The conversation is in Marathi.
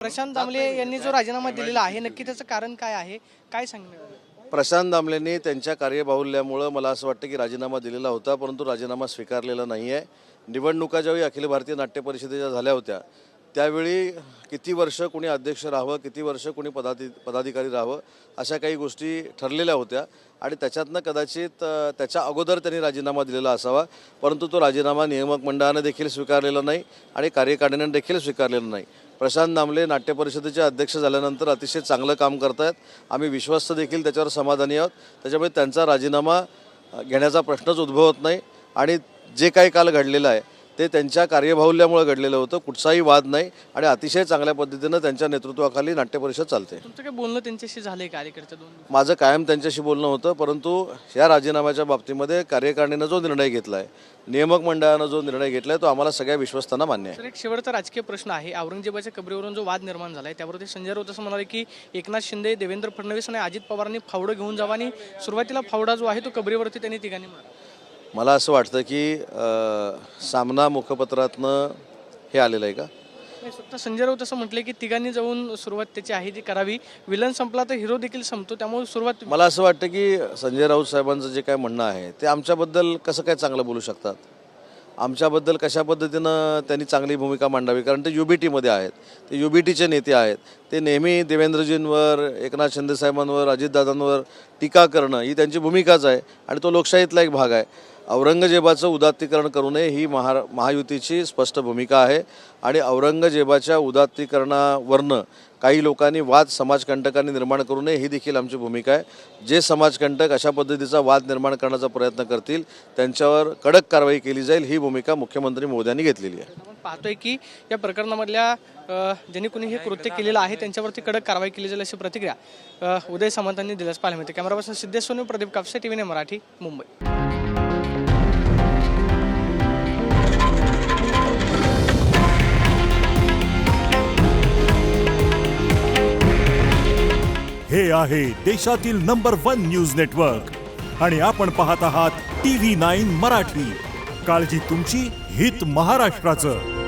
प्रशांत दामले यांनी जो राजीनामा दिलेला आहे नक्की त्याचं कारण काय आहे? काय सांगणार? प्रशांत दामलेंनी त्यांच्या कार्यबाहुल्यामुळं मला असं वाटतं की राजीनामा दिलेला होता परंतु राजीनामा स्वीकारलेला नाही आहे निवडणुका ज्यावेळी अखिल भारतीय नाट्य परिषदेच्या झाल्या होत्या त्यावेळी किती वर्ष कोणी अध्यक्ष राहावं किती वर्ष कोणी पदाधि पदाधिकारी राहावं अशा काही गोष्टी ठरलेल्या होत्या. आणि त्याच्यातनं कदाचित त्याच्या अगोदर त्यांनी राजीनामा दिलेला असावा परंतु तो राजीनामा नियामक मंडळानं देखील स्वीकारलेला नाही आणि कार्यकारिणीनं देखील स्वीकारलेला नाही. प्रशांत नामले नाट्य परिषदेचे अध्यक्ष झाल्यानंतर अतिशय चांगलं काम करतायत. आम्ही विश्वस्त देखील त्याच्यावर समाधानी आहोत. त्याच्यामुळे त्यांचा राजीनामा घेण्याचा प्रश्नच उद्भवत नाही. आणि जे काही काल घडलेलं आहे ते त्यांच्या कार्यबाहुल्यामुळे घडलेलं होतं. कुठचाही वाद नाही आणि अतिशय चांगल्या पद्धतीनं त्यांच्या नेतृत्वाखाली नाट्य परिषद चालते. तुमचं काय बोलणं त्यांच्याशी झालंय कार्यकर्ते दोन माझं कायम त्यांच्याशी बोलणं होतं परंतु या राजीनाम्याच्या बाबतीमध्ये कार्यकारिणीनं जो निर्णय घेतला आहे नियामक मंडळानं जो निर्णय घेतला आहे तो आम्हाला सगळ्या विश्वस्तांना मान्य आहे. एक शेवटचा राजकीय प्रश्न आहे. औरंगजेबाच्या कबरीवरून जो वाद निर्माण झालाय त्यावरती संजय राऊत असं म्हणाले की एकनाथ शिंदे देवेंद्र फडणवीस आणि अजित पवारांनी फावडं घेऊन जावं आणि सुरुवातीला फावडा जो आहे तो कबरीवरती त्यांनी तिघांनी मारला. मला असं वाटतं की सामना मुखपत्रातनं हे आलेलं आहे का? स्वतः संजय राऊत असं म्हटले की तिघांनी जाऊन सुरुवात त्याची आहे ती करावी. विलन संपला तर हिरो देखील संपतो त्यामुळे सुरुवात मला असं वाटतं की संजय राऊत साहेबांचं जे काय म्हणणं आहे ते आमच्याबद्दल कसं काय चांगलं बोलू शकतात? आमच्याबद्दल कशा पद्धतीनं त्यांनी चांगली भूमिका मांडावी? कारण ते यू बी टीमध्ये आहेत. ते यू बी टीचे नेते आहेत. ते नेहमी देवेंद्रजींवर एकनाथ शिंदेसाहेबांवर अजितदादांवर टीका करणं ही त्यांची भूमिकाच आहे आणि तो लोकशाहीतला एक भाग आहे. औरंगजेबाचं उदात्तीकरण करू नये ही महा महायुतीची स्पष्ट भूमिका आहे. आणि औरंगजेबाच्या उदात्तीकरणावरनं काही लोकांनी वाद समाजकंटकांनी निर्माण करू नये ही देखील आमची भूमिका आहे. जे समाजकंटक अशा पद्धतीचा वाद निर्माण करण्याचा प्रयत्न करतील त्यांच्यावर कडक कारवाई केली जाईल ही भूमिका मुख्यमंत्री मोदी घेतलेली आहे. आपण पाहतोय की या प्रकरणामधल्या ज्यांनी कोणी हे कृत्य केलेलं आहे त्यांच्यावरती कडक कारवाई केली जाईल अशी प्रतिक्रिया उदय सामंतांनी दिल्यास पाहायला मिळते. कॅमेरापासून सिद्धेश सोनू प्रदीप कापसे टीव्ही मराठी मुंबई. हे आहे देशातील नंबर वन न्यूज नेटवर्क. आणि आपण पाहत आहात टी व्ही नाईन मराठी. काळजी तुमची हित महाराष्ट्राचं.